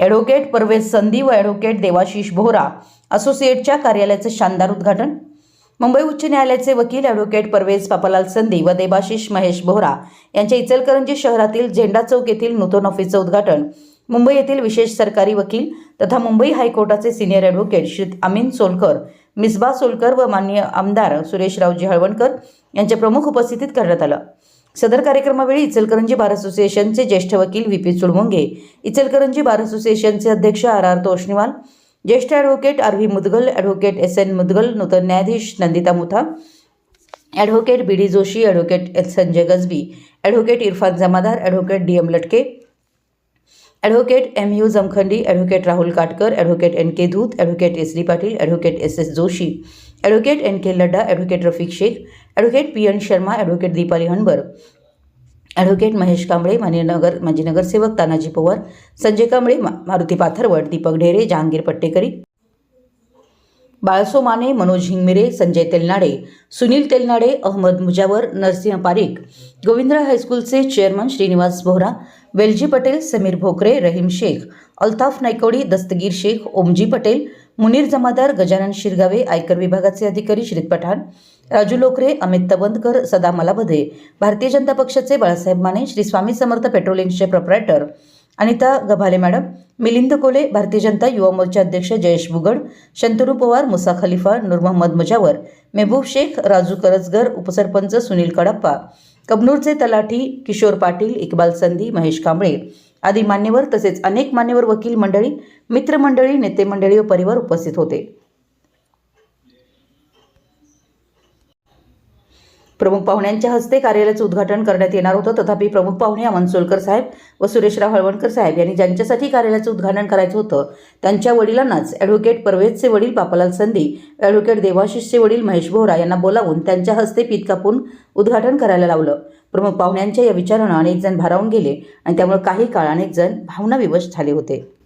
Advocate Pervez संधी व advocate Devashish Bohra असोसिएटच्या कार्यालयाचं शानदार उद्घाटन. मुंबई उच्च न्यायालयाचे वकील ॲडव्होकेट परवेज पापालाल संधी व देवाशिष महेश बोहरा यांच्या इचलकरंजी शहरातील झेंडा चौक येथील नूतन ऑफिसचं उद्घाटन. मुंबई येथील विशेष सरकारी वकील तथा मुंबई हायकोर्टाचे सिनियर ॲडव्होकेट श्री अमीन सोलकर मिसबा सोलकर व मान्य आमदार सुरेशरावजी हळवणकर यांच्या प्रमुख उपस्थितीत करण्यात आलं. सदर कार्यक्रमावेळी इचलकरंजी बार असोसिएशनचे ज्येष्ठ वकील V P Chudmunge Ichalkaranji bar असोसिएशनचे अध्यक्ष आर आर तोष्णीवाल ज्येष्ठ advocate R V Mudgal advocate S N Mudgal नूतन न्यायाधीश Nandita Mutha advocate B D Joshi advocate S Sanjay Gajbi advocate Irfan Jamadar advocate D M Latke advocate M U Jamkhandi advocate Rahul Katkar advocate N K Dhoot advocate S D Patil advocate S S Joshi advocate N K Ladda advocate Rafiq Shaikh advocate P N Sharma advocate Deepali Hanbar advocate Mahesh Kamble मान्य नगर माजी नगरसेवक तानाजी पवार संजय कांबळे मा मारुती पाथरवड दीपक ढेरे जहांगीर पट्टेकरी बाळसो माने मनोज हिंगमिरे संजय तेलनाडे सुनील तेलनाडे अहमद मुजावर नरसिंह पारीख गोविंद हायस्कूलचे chairman Shrinivas Bohra Velji Patel Sameer Bhokare Rahim Shaikh Altaf Naikodi Dastagir Shaikh Omji Patel Munir Jamadar Gajanan Shirgave आयकर विभागाचे अधिकारी श्रीत पठाण राजू लोकरे अमित तबंदकर सदा मलाबधे भारतीय जनता पक्षाचे बाळासाहेब माने श्री स्वामी समर्थ पेट्रोलिंगचे प्रोप्रायटर अनिता गभाले मॅडम मिलिंद कोले भारतीय जनता युवा मोर्चा अध्यक्ष जयेश बुगड शंतनू पवार मुसा खलिफा नूर मोहम्मद मुजावर मेहबूब शेख राजू करजगर उपसरपंच सुनील कडप्पा कबनूरचे तलाठी किशोर पाटील इक्बाल संधी महेश कांबळे आदी मान्यवर तसेच अनेक मान्यवर वकील मंडळी मित्रमंडळी नेते मंडळी व परिवार उपस्थित होते. प्रमुख पाहुण्यांच्या हस्ते कार्यालयाचं उद्घाटन करण्यात येणार होतं. तथापि प्रमुख पाहुणे अमन सोलकर साहेब व सुरेशराव हळवणकर साहेब यांनी ज्यांच्यासाठी कार्यालयाचं उद्घाटन करायचं होतं त्यांच्या वडिलांनाच ॲडव्होकेट परवेजचे वडील बापालाल संधी ॲडव्होकेट देवाशिषचे वडील महेश बोहरा यांना बोलावून त्यांच्या हस्ते पीत कापून उद्घाटन करायला लावलं. प्रमुख पाहुण्यांच्या या विचारानं अनेक जण भारावून गेले आणि त्यामुळे काही काळ अनेक जण भावनाविवश झाले होते.